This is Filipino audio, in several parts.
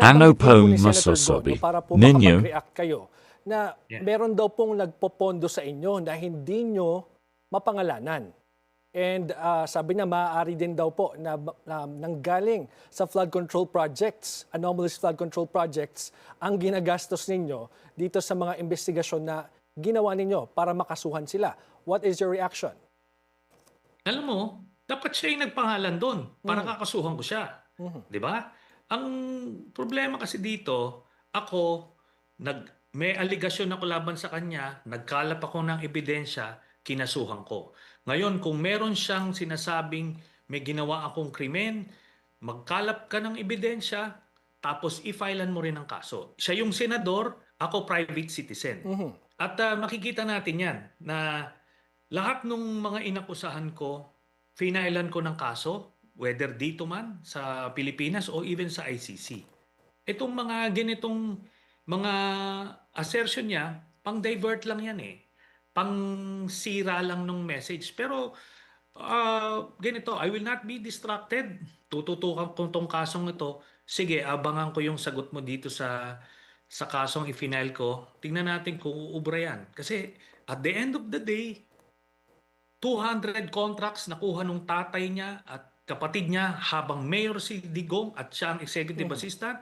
Ano pong masasabi ninyo? kayo na Yeah. meron daw pong nagpopondo sa inyo na hindi nyo mapangalanan. And ah, sabi niya, maaari din daw po na, na nanggaling sa flood control projects, anomalous flood control projects, ang ginagastos ninyo dito sa mga investigasyon na ginawa ninyo para makasuhan sila. What is your reaction? Alam mo, dapat siya yung nagpangalan doon para Mhm. kakasuhan ko siya. Mhm. 'Di ba? Ang problema kasi dito, ako nag may aligasyon ako laban sa kanya, nagkalap ako ng ebidensya, kinasuhan ko. Ngayon, kung meron siyang sinasabing may ginawa akong krimen, magkalap ka ng ebidensya, tapos i-filean mo rin ang kaso. Siya yung senador, ako private citizen. Mhm. At ah, makikita natin yan na lahat ng mga inakusahan ko, finailan ko ng kaso, whether dito man sa Pilipinas o even sa ICC. Itong mga ganitong mga assertion niya, pang divert lang yan eh. Pang sira lang ng message. Pero ah, ganito, I will not be distracted. Tututukan ko tong kasong ito. Sige, abangan ko yung sagot mo dito sa sa kasong i-final ko. Tingnan natin kung uubra yan. Kasi at the end of the day, 200 contracts nakuha nung tatay niya at kapatid niya habang mayor si Digong at siya ang executive Mhm. assistant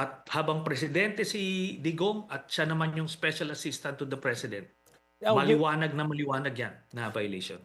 at habang presidente si Digong at siya naman yung special assistant to the president. Maliwanag na maliwanag yan na violation.